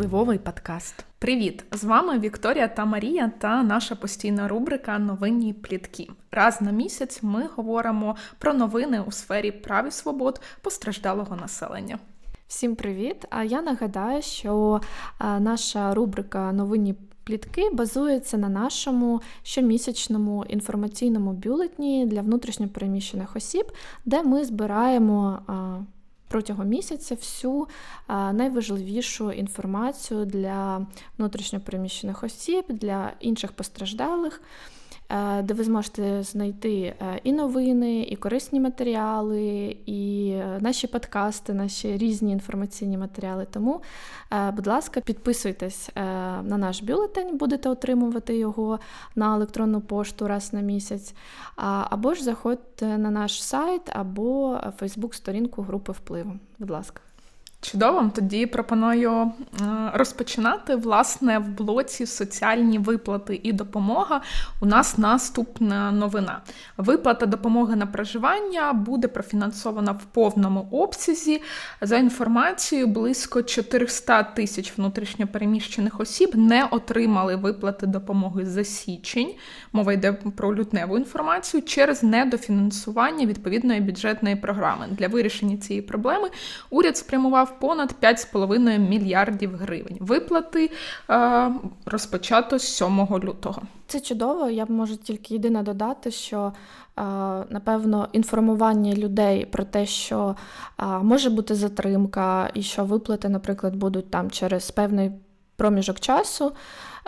Впливовий подкаст. Привіт! З вами Вікторія та Марія та наша постійна рубрика Новинні плітки. Раз на місяць ми говоримо про новини у сфері прав і свобод постраждалого населення. Всім привіт! А я нагадаю, що наша рубрика Новинні плітки базується на нашому щомісячному інформаційному бюлетні для внутрішньопереміщених осіб, де ми збираємо протягом місяця всю найважливішу інформацію для внутрішньопереміщених осіб, для інших постраждалих. Е, де ви зможете знайти е, і новини, і корисні матеріали, і е, наші подкасти, наші різні інформаційні матеріали. Тому, будь ласка, підписуйтесь на наш бюлетень, будете отримувати його на електронну пошту раз на місяць, або ж заходьте на наш сайт або Фейсбук-сторінку групи впливу. Будь ласка. Чудово, тоді пропоную е, розпочинати власне в блоці соціальні виплати і допомога. У нас наступна новина. Виплата допомоги на проживання буде профінансована в повному обсязі. За інформацією, близько 400 тисяч внутрішньопереміщених осіб не отримали виплати допомоги за січень. Мова йде про лютневу інформацію через недофінансування відповідної бюджетної програми. Для вирішення цієї проблеми уряд спрямував понад 5,5 мільярдів гривень. Виплати е, розпочато з 7 лютого. Це чудово. Я б можу тільки єдине додати, що е, напевно інформування людей про те, що е, може бути затримка, і що виплати, наприклад, будуть там через певний проміжок часу.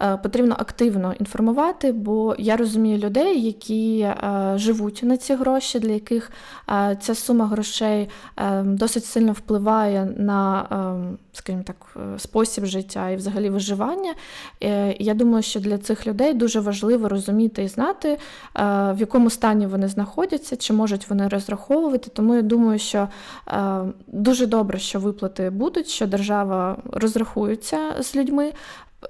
Е, потрібно активно інформувати, бо я розумію людей, які е, живуть на ці гроші, для яких е, ця сума грошей досить сильно впливає на, скажімо так, спосіб життя і взагалі виживання. Я думаю, що для цих людей дуже важливо розуміти і знати, в якому стані вони знаходяться, чи можуть вони розраховувати. Тому я думаю, що дуже добре, що виплати будуть, що держава розрахується з людьми.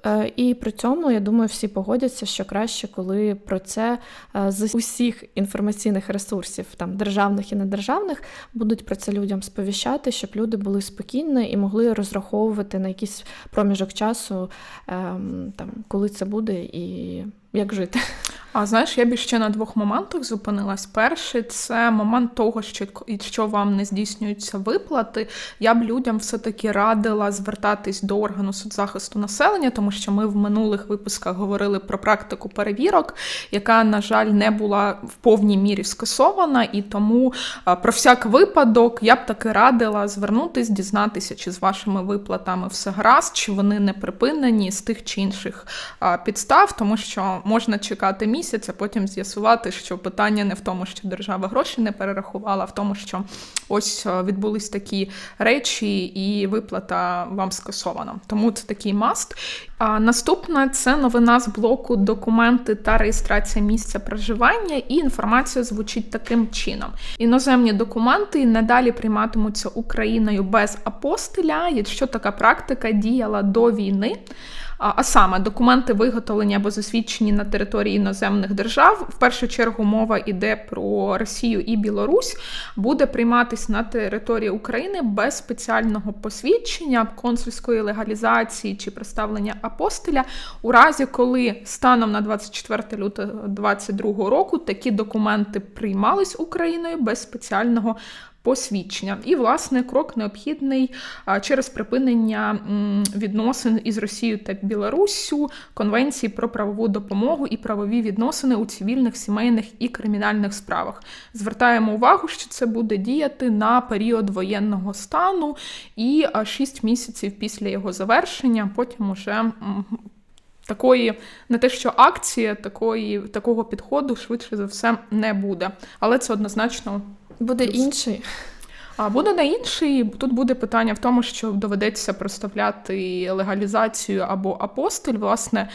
Е, і при цьому, я думаю, всі погодяться, що краще, коли про це е, з усіх інформаційних ресурсів, там державних і недержавних, будуть про це людям сповіщати, щоб люди були спокійні і могли розраховувати на якийсь проміжок часу, ем, там, коли це буде і як жити. А знаєш, я б ще на двох моментах зупинилась. Перший це момент того, що якщо вам не здійснюються виплати, я б людям все-таки радила звертатись до органу соцзахисту населення, тому що ми в минулих випусках говорили про практику перевірок, яка, на жаль, не була в повній мірі скасована, і тому про всяк випадок я б таки радила звернутись, дізнатися, чи з вашими виплатами все гаразд, чи вони не припинені з тих чи інших підстав, тому що можна чекати місяць, а потім з'ясувати, що питання не в тому, що держава гроші не перерахувала, а в тому, що ось е, відбулись такі речі, і виплата вам скасована. Тому це такий маст. А Наступна це новина з блоку документи та реєстрація місця проживання, і інформація звучить таким чином: іноземні документи надалі прийматимуться Україною без апостиля, якщо така практика діяла до війни. А саме документи виготовлені або засвідчені на території іноземних держав. В першу чергу мова йде про Росію і Білорусь, буде прийматись на території України без спеціального посвідчення, консульської легалізації чи представлення апостиля, у разі, коли станом на 24 лютого 2022 року такі документи приймались Україною без спеціального посвідчення. І, власне, крок необхідний через припинення відносин із Росією та Білоруссю, Конвенції про правову допомогу і правові відносини у цивільних, сімейних і кримінальних справах. Звертаємо увагу, що це буде діяти на період воєнного стану і 6 місяців після його завершення, потім уже. Такої не те, що акція, такої такого підходу швидше за все не буде. Але це однозначно Буде інший. А буде на інший. Тут буде питання в тому, що доведеться проставляти легалізацію або апостиль. Власне,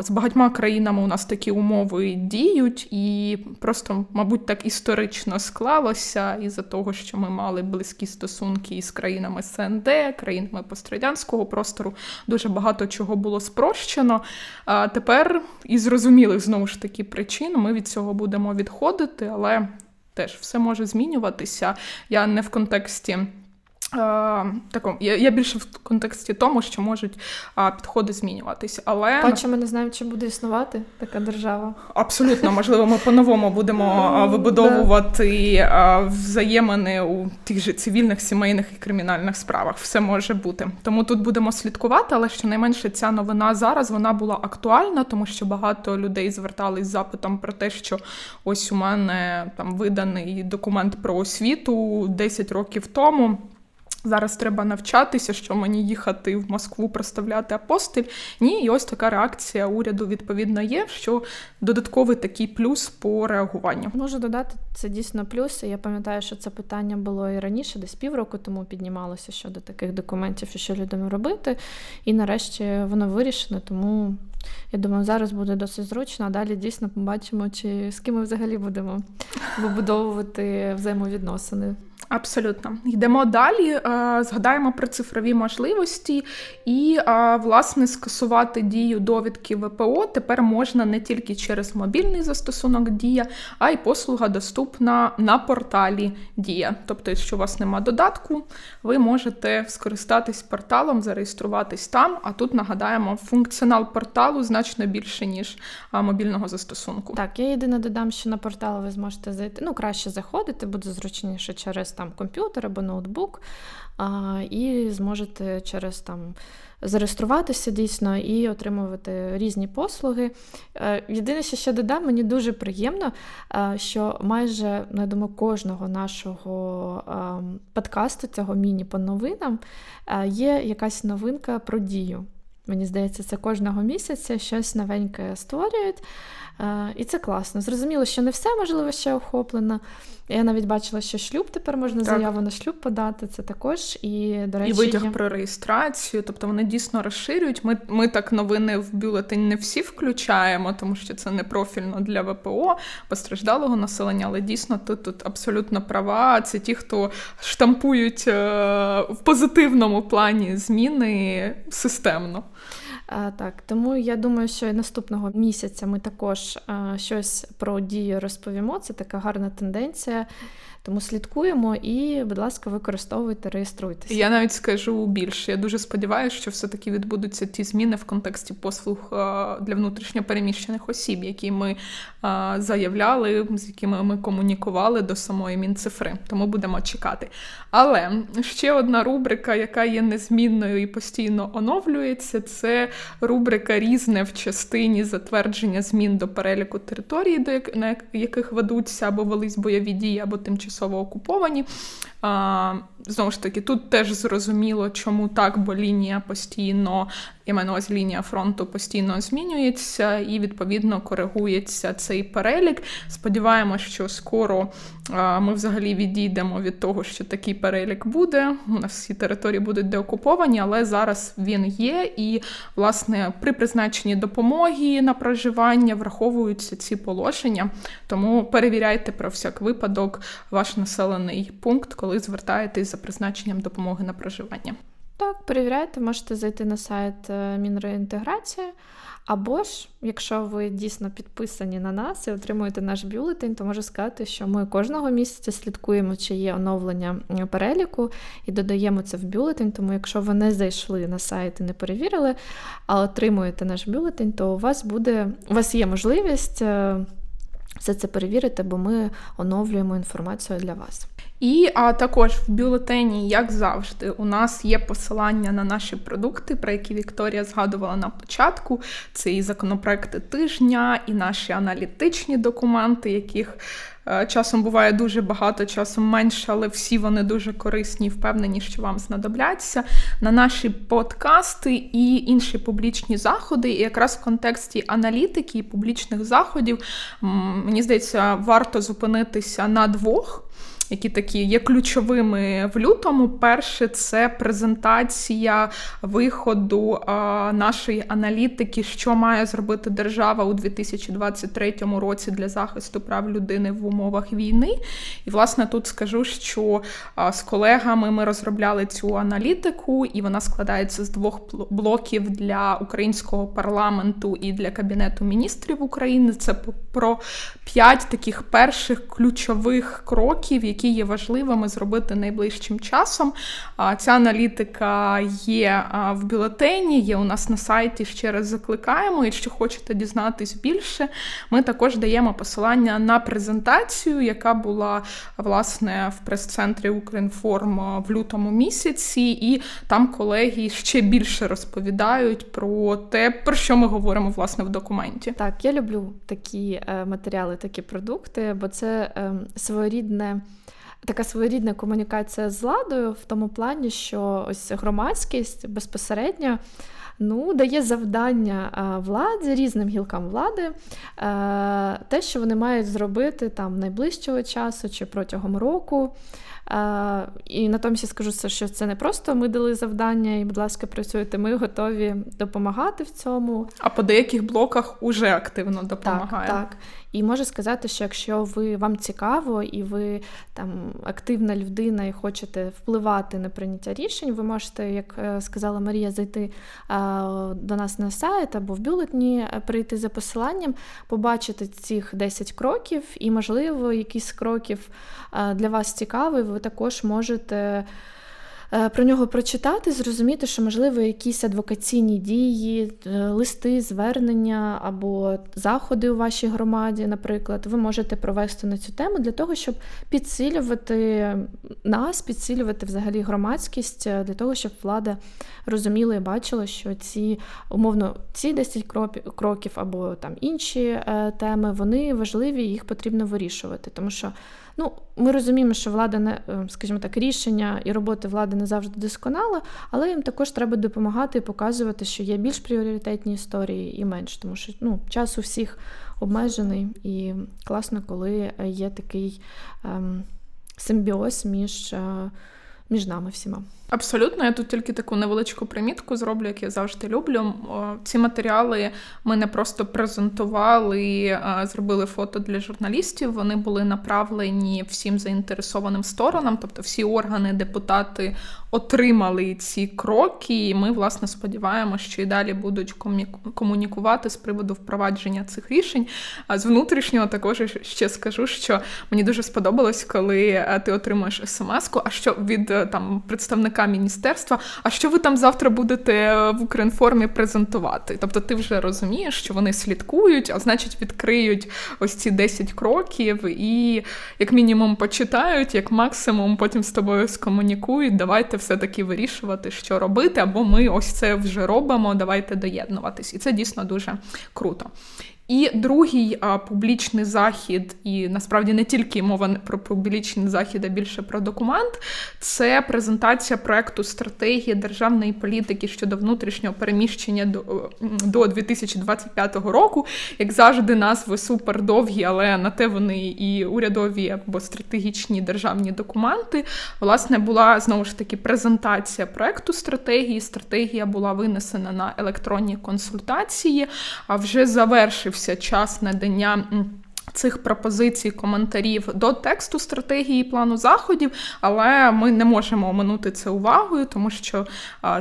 з багатьма країнами у нас такі умови діють, і просто, мабуть, так історично склалося із-за того, що ми мали близькі стосунки із країнами СНД, країнами пострадянського простору. Дуже багато чого було спрощено. А тепер із зрозумілих знову ж таки причин ми від цього будемо відходити, але теж все може змінюватися. Я не в контексті. Е, такому, я, я більше в контексті тому, що можуть а, підходи змінюватись. Але Паче ми не знаємо, чи буде існувати така держава. абсолютно можливо, ми по-новому будемо вибудовувати взаємини у тих же цивільних, сімейних і кримінальних справах. Все може бути. Тому тут будемо слідкувати, але щонайменше ця новина зараз вона була актуальна, тому що багато людей звертались з запитом про те, що ось у мене там виданий документ про освіту 10 років тому. Зараз треба навчатися, що мені їхати в Москву проставляти апостиль. Ні, і ось така реакція уряду відповідно є, що додатковий такий плюс по реагуванню. Можу додати, це дійсно плюс. Я пам'ятаю, що це питання було і раніше, десь півроку тому піднімалося щодо таких документів, і що людям робити. І нарешті воно вирішено, тому я думаю, зараз буде досить зручно, а далі дійсно побачимо, чи з ким ми взагалі будемо вибудовувати взаємовідносини. Абсолютно. Йдемо далі. е, Згадаємо про цифрові можливості і, е, власне, скасувати дію довідки ВПО тепер можна не тільки через мобільний застосунок Дія, а й послуга доступна на порталі Дія. Тобто, якщо у вас нема додатку, ви можете скористатись порталом, зареєструватись там. А тут нагадаємо, функціонал порталу значно більше, ніж мобільного застосунку. Так, я єдине додам, що на портал ви зможете зайти. Ну, краще заходити, буде зручніше через там комп'ютер або ноутбук, а, і зможете через там зареєструватися дійсно і отримувати різні послуги. Е, Єдине, що ще додам, мені дуже приємно, е, що майже ну, я думаю, кожного нашого подкасту, цього міні по новинам, е, є якась новинка про дію. Мені здається, це кожного місяця щось новеньке створюють. Е, І це класно. Зрозуміло, що не все можливо ще охоплено. Я навіть бачила, що шлюб тепер можна Так. заяву на шлюб подати. Це також. І, до речі, І витяг є- про реєстрацію, тобто вони дійсно розширюють. Ми, ми так новини в бюлетень не всі включаємо, тому що це не профільно для ВПО постраждалого населення, але дійсно тут, тут абсолютно права. Це ті, хто штампують е, в позитивному плані зміни системно. Так, тому я думаю, що наступного місяця ми також щось про дію розповімо. Це така гарна тенденція. Тому слідкуємо і, будь ласка, використовуйте, реєструйтеся. Я навіть скажу більше. Я дуже сподіваюся, що все-таки відбудуться ті зміни в контексті послуг е, для внутрішньопереміщених осіб, які ми е, заявляли, з якими ми комунікували до самої мінцифри. Тому будемо чекати. Але ще одна рубрика, яка є незмінною і постійно оновлюється, це рубрика Різне в частині затвердження змін до переліку територій, до як- на яких ведуться або велись бойові дії, або тимчасово окуповані. А, знову ж таки, тут теж зрозуміло, чому так, бо лінія постійно, я маю на увазі лінія фронту постійно змінюється і відповідно коригується цей перелік. Сподіваємось, що скоро а, ми взагалі відійдемо від того, що такий перелік буде. У нас всі території будуть деокуповані, але зараз він є. І, власне, при призначенні допомоги на проживання враховуються ці положення. Тому перевіряйте про всяк випадок ваш населений пункт, коли звертаєтесь за призначенням допомоги на проживання. Так, перевіряйте, можете зайти на сайт е, Мінреінтеграції. Або ж, якщо ви дійсно підписані на нас і отримуєте наш бюлетень, то можу сказати, що ми кожного місяця слідкуємо, чи є оновлення переліку, і додаємо це в бюлетень. Тому, якщо ви не зайшли на сайт і не перевірили, а отримуєте наш бюлетень, то у вас буде у вас є можливість е, все це перевірити, бо ми оновлюємо інформацію для вас. І а також в бюлетені, як завжди, у нас є посилання на наші продукти, про які Вікторія згадувала на початку. Це і законопроекти тижня, і наші аналітичні документи, яких е, часом буває дуже багато, часом менше, але всі вони дуже корисні впевнені, що вам знадобляться. На наші подкасти і інші публічні заходи. І якраз в контексті аналітики і публічних заходів, мені здається, варто зупинитися на двох які такі є ключовими в лютому. Перше це презентація виходу нашої аналітики, що має зробити держава у 2023 році для захисту прав людини в умовах війни. І, власне, тут скажу, що з колегами ми розробляли цю аналітику, і вона складається з двох блоків для українського парламенту і для Кабінету міністрів України. Це про п'ять таких перших ключових кроків, які які є важливими зробити найближчим часом. Ця аналітика є в бюлетені, є у нас на сайті. Ще раз закликаємо. Якщо хочете дізнатись більше, ми також даємо посилання на презентацію, яка була власне в прес-центрі Укрінформ в лютому місяці, і там колеги ще більше розповідають про те, про що ми говоримо власне в документі. Так, я люблю такі е, матеріали, такі продукти, бо це е, своєрідне. Така своєрідна комунікація з владою в тому плані, що ось громадськість безпосередньо ну, дає завдання владі, різним гілкам влади, е, те, що вони мають зробити там найближчого часу чи протягом року. Е, І натомість я скажу, що це не просто ми дали завдання, і, будь ласка, працюйте. Ми готові допомагати в цьому. А по деяких блоках уже активно допомагає. Так, так. І можу сказати, що якщо ви вам цікаво і ви там активна людина і хочете впливати на прийняття рішень, ви можете, як е, сказала Марія, зайти до нас на сайт або в бюлетні, е, прийти за посиланням, побачити цих 10 кроків, і, можливо, якийсь з кроків для вас цікавий, ви також можете. Е, про нього прочитати, зрозуміти, що, можливо, якісь адвокаційні дії, е, листи, звернення або заходи у вашій громаді, наприклад, ви можете провести на цю тему для того, щоб підсилювати нас, підсилювати взагалі громадськість, е, для того, щоб влада розуміла і бачила, що ці умовно ці 10 кроків або там інші теми, вони важливі, їх потрібно вирішувати, тому що. Ну, ми розуміємо, що влада не, е, скажімо так, рішення і роботи влади не завжди досконала, але їм також треба допомагати і показувати, що є більш пріоритетні історії і менш, тому що ну, час у всіх обмежений і класно, коли є такий ем, симбіоз між, е, між нами всіма. Абсолютно, я тут тільки таку невеличку примітку зроблю, як я завжди люблю. Ці матеріали ми не просто презентували, зробили фото для журналістів. Вони були направлені всім заінтересованим сторонам, тобто всі органи, депутати отримали ці кроки. І ми, власне, сподіваємося, що і далі будуть комунікувати з приводу впровадження цих рішень. А з внутрішнього також ще скажу, що мені дуже сподобалось, коли ти отримуєш смс-ку, а що від там представника міністерства. А що ви там завтра будете в Укрінформі презентувати? Тобто ти вже розумієш, що вони слідкують, а значить, відкриють ось ці 10 кроків і, як мінімум, почитають, як максимум, потім з тобою скомунікують. Давайте все-таки вирішувати, що робити, або ми ось це вже робимо. Давайте доєднуватись. І це дійсно дуже круто. І другий а, публічний захід, і насправді не тільки мова про публічний захід, а більше про документ, це презентація проекту стратегії державної політики щодо внутрішнього переміщення до до 2025 року. Як завжди, назви супер довгі, але на те вони і урядові або стратегічні державні документи. Власне, була знову ж таки презентація проекту стратегії. Стратегія була винесена на електронні консультації, а вже завершив завершився час надання. Цих пропозицій, коментарів до тексту стратегії плану заходів, але ми не можемо оминути це увагою, тому що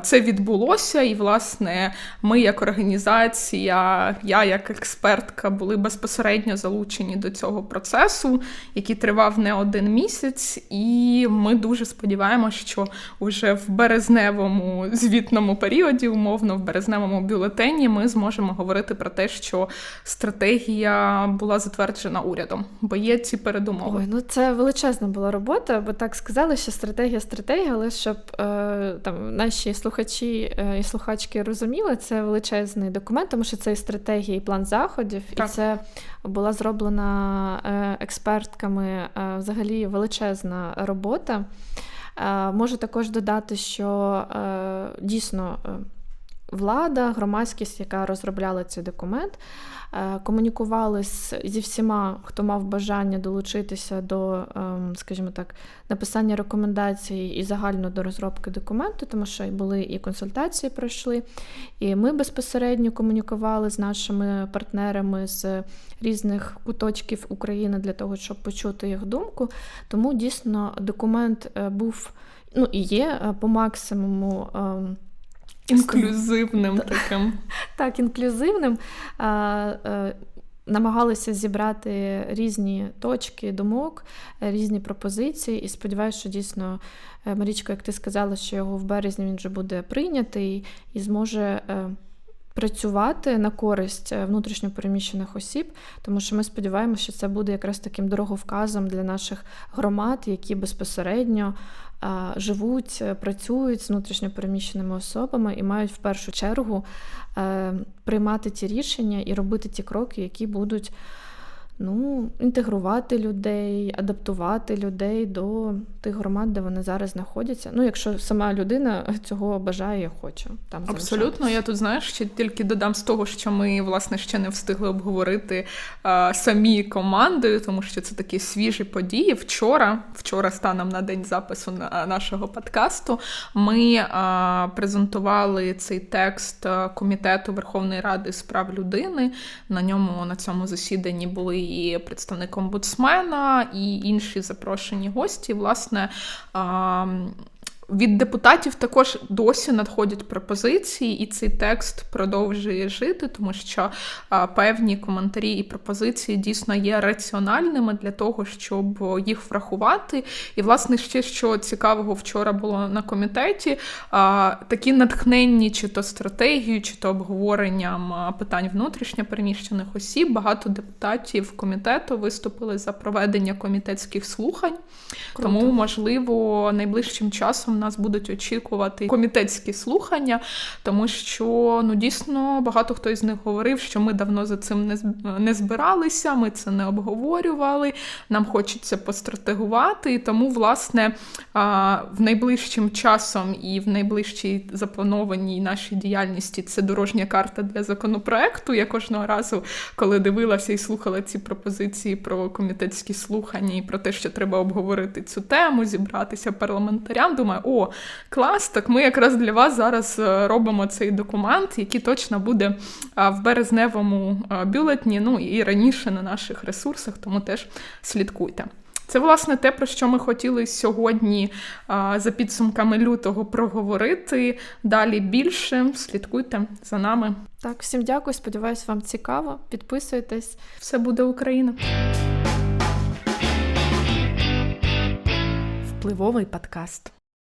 це відбулося, і, власне, ми, як організація, я як експертка, були безпосередньо залучені до цього процесу, який тривав не один місяць, і ми дуже сподіваємося, що вже в березневому звітному періоді, умовно, в березневому бюлетені, ми зможемо говорити про те, що стратегія була затверджена затверджена урядом, бо є ці передумови. Ой, ну це величезна була робота, бо так сказали, що стратегія стратегія, але щоб е, там наші слухачі е, і слухачки розуміли, це величезний документ, тому що це і стратегія, і план заходів, так. і це була зроблена е, експертками е, взагалі величезна робота. Е, можу також додати, що дійсно влада, громадськість, яка розробляла цей документ. Е, комунікували зі всіма, хто мав бажання долучитися до, ем, скажімо так, написання рекомендацій і загально до розробки документу, тому що були і консультації пройшли. І ми безпосередньо комунікували з нашими партнерами з різних куточків України для того, щоб почути їх думку. Тому дійсно документ е, був ну і є е, по максимуму. Інклюзивним таким. Так, інклюзивним. намагалися зібрати різні точки думок, е, різні пропозиції, і сподіваюся, що дійсно е, Марічко, як ти сказала, що його в березні він вже буде прийнятий і зможе. е, Працювати на користь е, внутрішньопереміщених осіб, тому що ми сподіваємося, що це буде якраз таким дороговказом для наших громад, які безпосередньо е, живуть, е, працюють з внутрішньопереміщеними особами і мають в першу чергу е, приймати ті рішення і робити ті кроки, які будуть ну, інтегрувати людей, адаптувати людей до тих громад, де вони зараз знаходяться. Ну, якщо сама людина цього бажає і хоче там Абсолютно, я тут знаєш, ще тільки додам з того, що ми власне ще не встигли обговорити а, самі командою, тому що це такі свіжі події. Вчора, вчора, станом на день запису на нашого подкасту, ми а, презентували цей текст комітету Верховної Ради з прав людини. На ньому на цьому засіданні були і представник омбудсмена, і інші запрошені гості. Власне. Від депутатів також досі надходять пропозиції, і цей текст продовжує жити, тому що а, певні коментарі і пропозиції дійсно є раціональними для того, щоб їх врахувати. І, власне, ще що цікавого вчора було на комітеті, а, такі натхненні чи то стратегією, чи то обговоренням питань внутрішньопереміщених осіб. Багато депутатів комітету виступили за проведення комітетських слухань. Круто. Тому, можливо, найближчим часом нас будуть очікувати комітетські слухання, тому що ну дійсно багато хто із них говорив, що ми давно за цим не не збиралися, ми це не обговорювали. Нам хочеться постратегувати. І тому, власне, в найближчим часом і в найближчій запланованій нашій діяльності це дорожня карта для законопроекту. Я кожного разу, коли дивилася і слухала ці пропозиції про комітетські слухання і про те, що треба обговорити цю тему, зібратися парламентарям, думаю, о, клас, так ми якраз для вас зараз е, робимо цей документ, який точно буде в березневому бюлетні, ну і раніше на наших ресурсах, тому теж слідкуйте. Це власне те, про що ми хотіли сьогодні за підсумками лютого проговорити. Далі більше слідкуйте за нами. Так, всім дякую. Сподіваюсь, вам цікаво. Підписуйтесь. Все буде Україна. Впливовий подкаст.